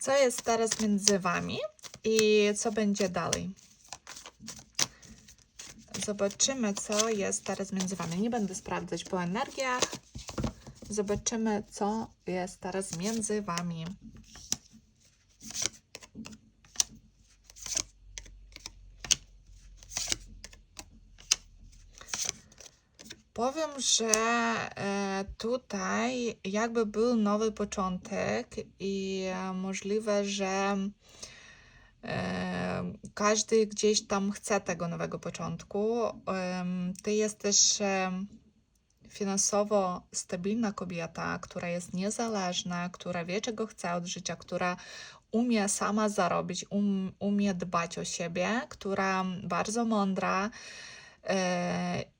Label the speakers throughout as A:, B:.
A: Co jest teraz między Wami i co będzie dalej? Zobaczymy, co jest teraz między Wami. Nie będę sprawdzać po energiach. Zobaczymy, co jest teraz między Wami. Powiem, że e, tutaj jakby był nowy początek i e, możliwe, że e, każdy gdzieś tam chce tego nowego początku. Ty jesteś finansowo stabilna kobieta, która jest niezależna, która wie, czego chce od życia, która umie sama zarobić, um, umie dbać o siebie, która bardzo mądra.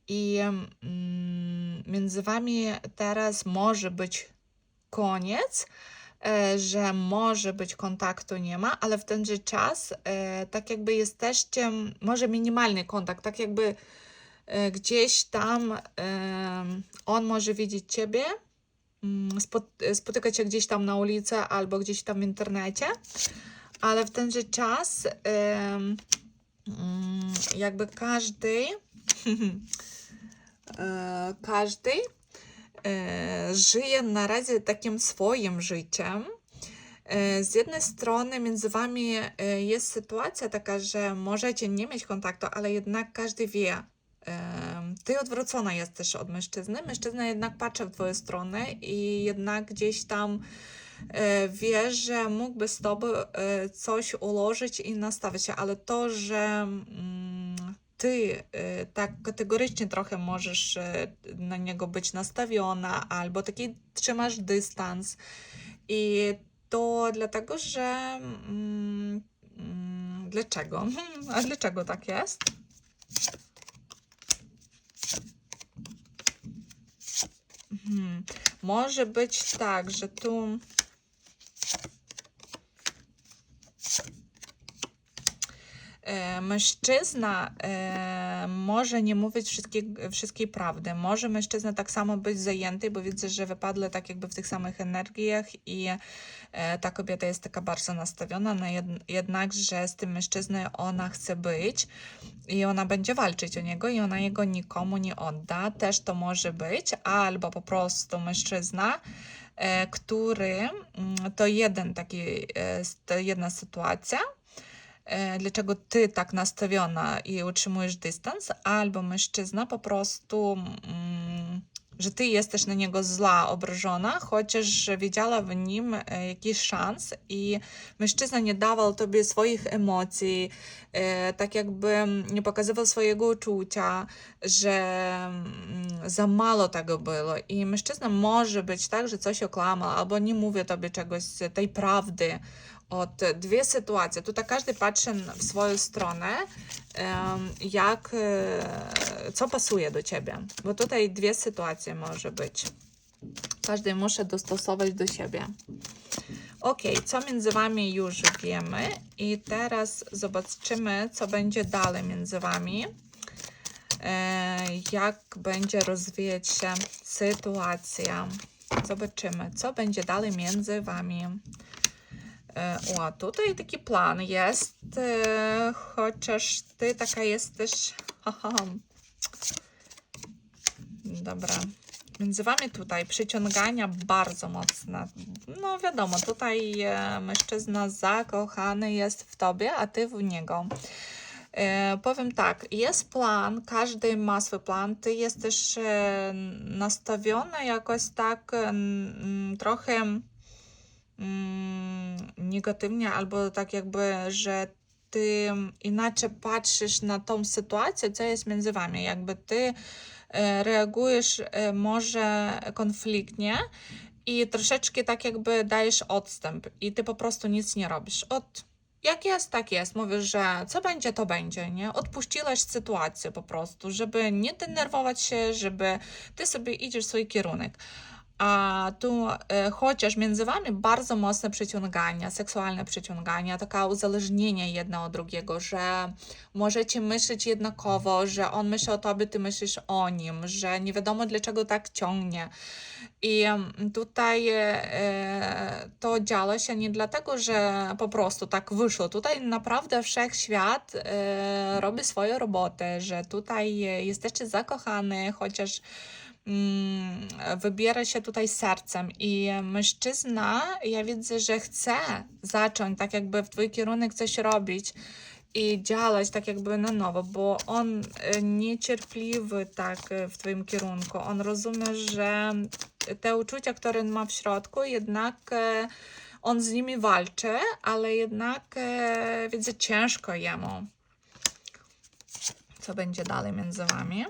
A: I mm, między wami teraz może być koniec, e, że może być kontaktu nie ma, ale w tenże czas e, tak jakby jesteście, może minimalny kontakt, tak jakby e, gdzieś tam on może widzieć ciebie, mm, spot, spotykać się gdzieś tam na ulicy albo gdzieś tam w internecie, ale w tenże czas mm, jakby każdy każdy e, żyje na razie takim swoim życiem. E, Z jednej strony między wami e, jest sytuacja taka, że możecie nie mieć kontaktu, ale jednak każdy wie. e, Ty odwrócona jesteś od mężczyzny, mężczyzna jednak patrzy w twoją stronę i jednak gdzieś tam e, wie, że mógłby z tobą e, coś ułożyć i nastawić się, ale to, że mm, ty e, tak kategorycznie trochę możesz e, na niego być nastawiona, albo taki trzymasz dystans i to dlatego, że mm, mm, dlaczego? A dlaczego tak jest? Mhm. Może być tak, że tu mężczyzna e, może nie mówić wszystkie, wszystkiej prawdy. Może mężczyzna tak samo być zajęty, bo widzę, że wypadły tak jakby w tych samych energiach i e, ta kobieta jest taka bardzo nastawiona, no jed, jednak, że z tym mężczyzną ona chce być i ona będzie walczyć o niego i ona jego nikomu nie odda. Też to może być, albo po prostu mężczyzna, e, który mm, to jeden taki, e, to jedna sytuacja, e, dlaczego ty tak nastawiona i utrzymujesz dystans, albo mężczyzna po prostu, mm, że ty jesteś na niego zła, obrażona, chociaż widziała w nim e, jakiś szans i mężczyzna nie dawał tobie swoich emocji, e, tak jakby nie pokazywał swojego uczucia, że mm, za mało tego było. I mężczyzna może być tak, że coś okłamał, albo nie mówi tobie czegoś, tej prawdy, sytuacje. Tutaj każdy patrzy w swoją stronę, em, jak, e, co pasuje do ciebie. Bo tutaj dwie sytuacje może być. Każdy muszę dostosować do siebie. Ok, co między wami już wiemy. I teraz zobaczymy, co będzie dalej między wami. E, jak będzie rozwijać się sytuacja. Zobaczymy, co będzie dalej między wami. E, O, tutaj taki plan jest, e, chociaż ty taka jesteś. Dobra. Między wami tutaj przyciągania bardzo mocne. No wiadomo, tutaj e, mężczyzna zakochany jest w tobie, a ty w niego. E, powiem tak, jest plan, każdy ma swój plan. Ty jesteś e, nastawiona jakoś tak e, trochę negatywnie, albo tak jakby, że ty inaczej patrzysz na tą sytuację, co jest między wami. Jakby ty e, reagujesz e, może konfliktnie i troszeczkę tak jakby dajesz odstęp i ty po prostu nic nie robisz. Od jak jest, tak jest. Mówisz, że co będzie, to będzie, nie? Odpuściłaś sytuację po prostu, żeby nie denerwować się, żeby ty sobie idziesz w swój kierunek. A tu, e, chociaż między wami bardzo mocne przyciąganie, seksualne przyciąganie, takie uzależnienie jedno od drugiego, że możecie myśleć jednakowo, że on myśli o tobie, ty myślisz o nim, że nie wiadomo dlaczego tak ciągnie. I tutaj e, to działo się nie dlatego, że po prostu tak wyszło. Tutaj naprawdę wszechświat e, robi swoją robotę, że tutaj jesteście zakochani, chociaż wybiera się tutaj sercem i mężczyzna, ja widzę, że chce zacząć tak jakby w twój kierunek coś robić i działać tak jakby na nowo, bo on e, niecierpliwy tak e, w twoim kierunku. On rozumie, że te uczucia, które ma w środku, jednak e, on z nimi walczy, ale jednak widzę ciężko jemu. Co będzie dalej między wami?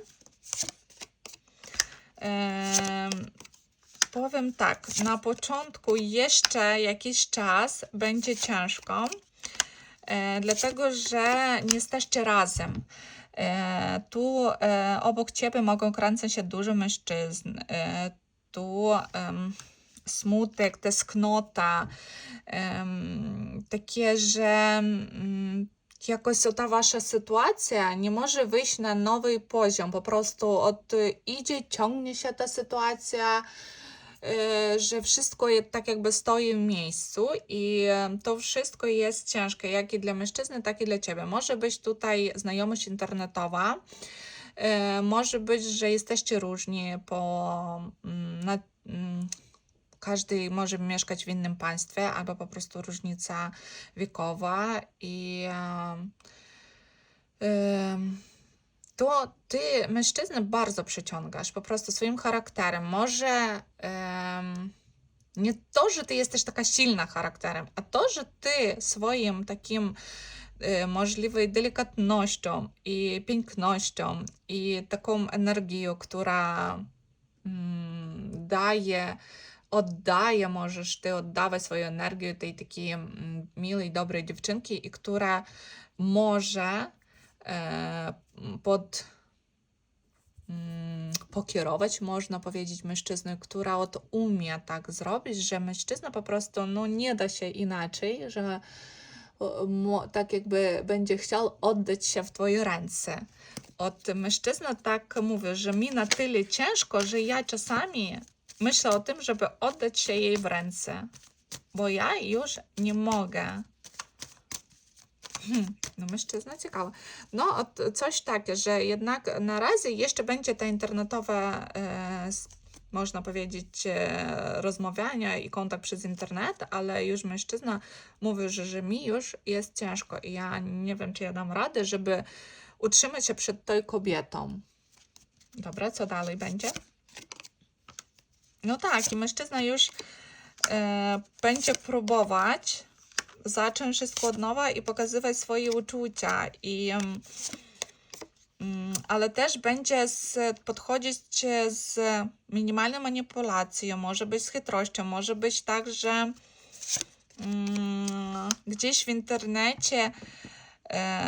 A: Powiem tak, na początku jeszcze jakiś czas będzie ciężko, e, dlatego że nie jesteście razem. E, tu e, obok ciebie mogą kręcić się dużo mężczyzn. Tu smutek, tęsknota, takie, że ta wasza sytuacja nie może wyjść na nowy poziom. Po prostu od idzie, ciągnie się ta sytuacja, że wszystko je, tak jakby stoi w miejscu i to wszystko jest ciężkie, jak i dla mężczyzny, tak i dla ciebie. Może być tutaj znajomość internetowa, może być, że jesteście różni po na, każdy może mieszkać w innym państwie, albo po prostu różnica wiekowa i to ty mężczyznę bardzo przyciągasz po prostu swoim charakterem. Może nie to, że ty jesteś taka silna charakterem, a to, że ty swoim takim y, możliwej delikatnością i pięknością i taką energią, która mm, daje oddaje, możesz ty oddawać swoją energię tej takiej mm, miłej, dobrej dziewczynki, i która może e, pod mm, pokierować, można powiedzieć, mężczyznę, która od umie tak zrobić, że mężczyzna po prostu no, nie da się inaczej, że mo, tak jakby będzie chciał oddać się w Twoje ręce. Od mężczyzna tak mówi, że mi na tyle ciężko, że ja czasami myślę o tym, żeby oddać się jej w ręce, bo ja już nie mogę. Hmm, no mężczyzna ciekawe. No, coś takie, że jednak na razie jeszcze będzie ta internetowa, e, można powiedzieć, e, rozmawianie i kontakt przez internet, ale już mężczyzna mówi, że, że mi już jest ciężko i ja nie wiem, czy ja dam radę, żeby utrzymać się przed tą kobietą. Dobra, co dalej będzie? No tak, i mężczyzna już e, będzie próbować zacząć wszystko od nowa i pokazywać swoje uczucia. I, mm, ale też będzie z, podchodzić z minimalną manipulacją, może być z chytrością, może być tak, że mm, gdzieś w internecie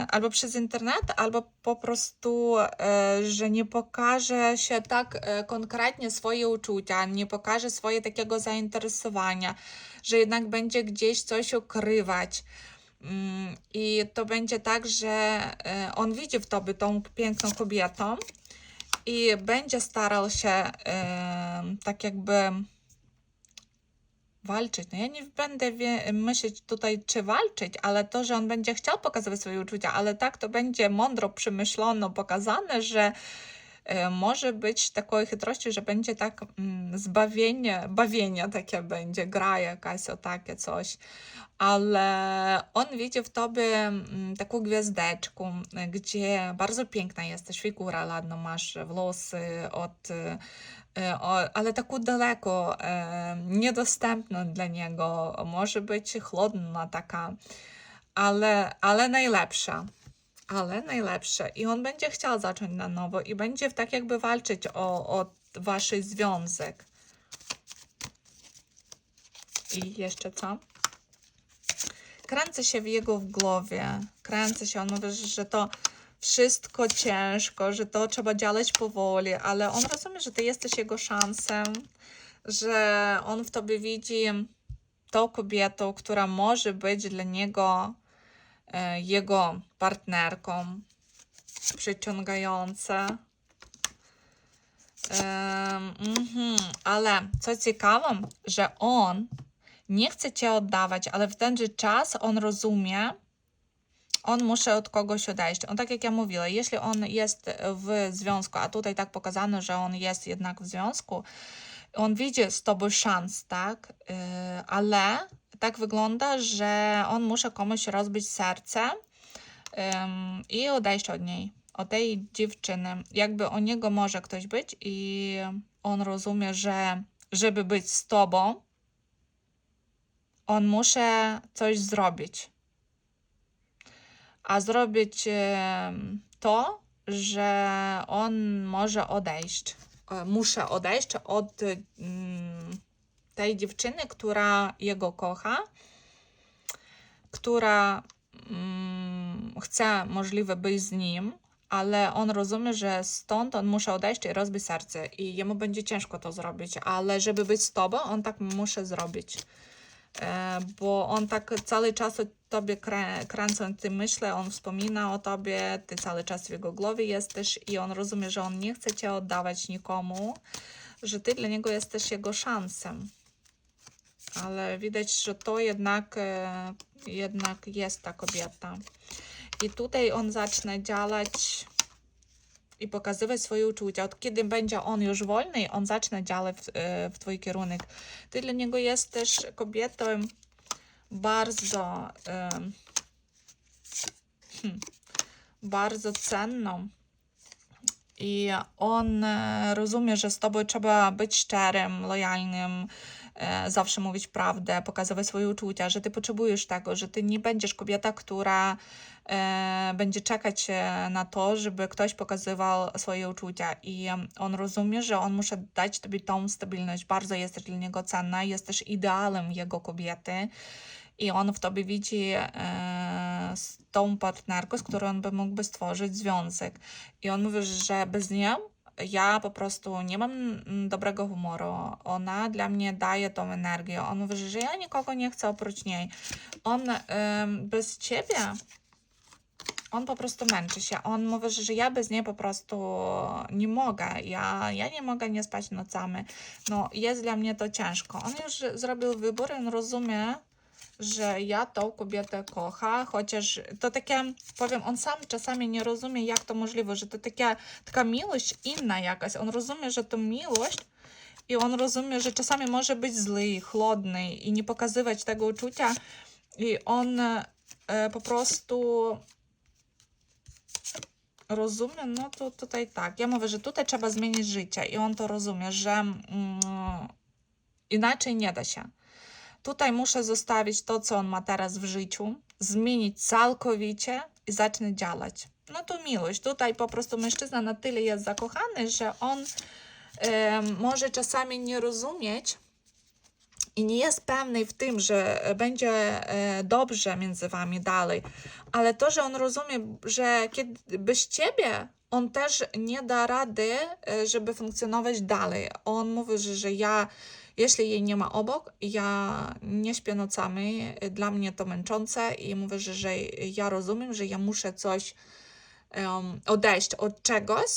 A: albo przez internet, albo po prostu, e, że nie pokaże się tak e, konkretnie swoje uczucia, nie pokaże swoje takiego zainteresowania, że jednak będzie gdzieś coś ukrywać. Mm, I to będzie tak, że on widzi w tobie tą piękną kobietą i będzie starał się tak jakby walczyć. No ja nie będę myśleć tutaj, czy walczyć, ale to, że on będzie chciał pokazywać swoje uczucia, ale tak to będzie mądro, przemyślono pokazane, że może być takiej chytrości, że będzie tak mm, zbawienie, bawienia takie będzie, gra jakaś o takie coś, ale on widzi w tobie mm, taką gwiazdeczkę, gdzie bardzo piękna jesteś, figura ładna masz, włosy od E, ale taką daleko, e, niedostępną dla niego, może być chłodna taka, ale, ale najlepsza. Ale najlepsze. I on będzie chciał zacząć na nowo i będzie tak jakby walczyć o, o wasz związek. I jeszcze co? Kręcę się w jego w głowie. Kręcę się. On mówi, że to wszystko ciężko, że to trzeba działać powoli, ale on rozumie, że ty jesteś jego szansą że on w tobie widzi tą kobietę, która może być dla niego jego partnerką, przyciągająca. Em, mhm, Ale co ciekawe, że on nie chce cię oddawać, ale w ten czas on rozumie, on musi od kogoś odejść. On tak jak ja mówiła, jeśli on jest w związku, a tutaj tak pokazano, że on jest jednak w związku, on widzi z tobą szans, tak? Yy, ale tak wygląda, że on musi komuś rozbić serce ym, i odejść od niej, od tej dziewczyny. Jakby o niego może ktoś być i on rozumie, że żeby być z tobą, on musi coś zrobić. A zrobić to, że on może odejść. E, Muszę odejść od mm, tej dziewczyny, która jego kocha, która mm, chce możliwe być z nim, ale on rozumie, że stąd on musi odejść i rozbić serce i jemu będzie ciężko to zrobić, ale żeby być z tobą, on tak musi zrobić. E, bo on tak cały czas o tobie krę, kręcąc ty myśli, on wspomina o tobie, ty cały czas w jego głowie jesteś i on rozumie, że on nie chce cię oddawać nikomu, że ty dla niego jesteś jego szansą. Ale widać, że to jednak, e, jednak jest ta kobieta. I tutaj on zaczyna działać i pokazywać swoje uczucia. Od kiedy będzie on już wolny, on zacznie działać w, e, w twój kierunek. Ty dla niego jesteś kobietą bardzo, em, hmm, bardzo cenną. I on e, rozumie, że z tobą trzeba być szczerym, lojalnym, e, zawsze mówić prawdę, pokazywać swoje uczucia, że ty potrzebujesz tego, że ty nie będziesz kobieta, która e, będzie czekać e, na to, żeby ktoś pokazywał swoje uczucia. I on rozumie, że on musi dać tobie tą stabilność. Bardzo jesteś dla niego cenna, jesteś idealem jego kobiety. I on w tobie widzi e, tą partnerką, z którą on by mógłby stworzyć związek. I on mówi, że bez niej ja po prostu nie mam dobrego humoru. Ona dla mnie daje tą energię. On mówi, że ja nikogo nie chcę oprócz niej. On em, bez ciebie on po prostu męczy się. On mówi, że ja bez niej po prostu nie mogę. Ja, ja nie mogę nie spać nocami. No, jest dla mnie to ciężko. On już zrobił wybór, on rozumie, że ja tą kobietę kocha, chociaż to takie, powiem, on sam czasami nie rozumie, jak to możliwe, że to taka, taka miłość inna jakaś. On rozumie, że to miłość i on rozumie, że czasami może być zły, chłodny i nie pokazywać tego uczucia. I on e, po prostu rozumie, no to tutaj tak. Ja mówię, że tutaj trzeba zmienić życie i on to rozumie, że mm, inaczej nie da się. Tutaj muszę zostawić to, co on ma teraz w życiu, zmienić całkowicie i zacznę działać. No to miłość. Tutaj po prostu mężczyzna na tyle jest zakochany, że on e, może czasami nie rozumieć i nie jest pewny w tym, że będzie e, dobrze między wami dalej, ale to, że on rozumie, że kiedy bez ciebie on też nie da rady, e, żeby funkcjonować dalej. On mówi, że, że ja, jeśli jej nie ma obok, ja nie śpię nocami, dla mnie to męczące i mówię, że, że ja rozumiem, że ja muszę coś em, odejść od czegoś,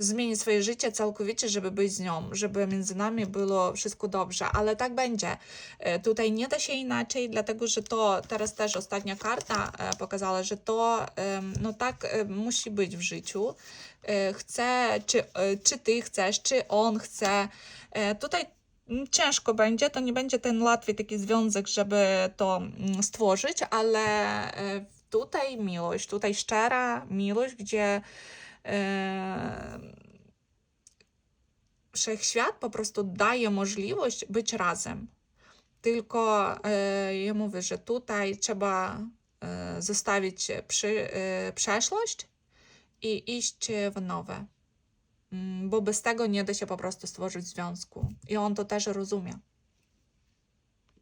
A: zmienić swoje życie całkowicie, żeby być z nią, żeby między nami było wszystko dobrze, ale tak będzie. E, Tutaj nie da się inaczej, dlatego że to teraz też ostatnia karta e, pokazała, że to no tak e, musi być w życiu. Chce, czy, czy ty chcesz, czy on chce. Tutaj ciężko będzie, to nie będzie ten łatwy taki związek, żeby to mm, stworzyć, ale e, tutaj miłość, tutaj szczera miłość, gdzie e, wszechświat po prostu daje możliwość być razem. Tylko e, ja mówię, że tutaj trzeba zostawić przy, przeszłość i iść w nowe. Mm, Bo bez tego nie da się po prostu stworzyć związku. I on to też rozumie.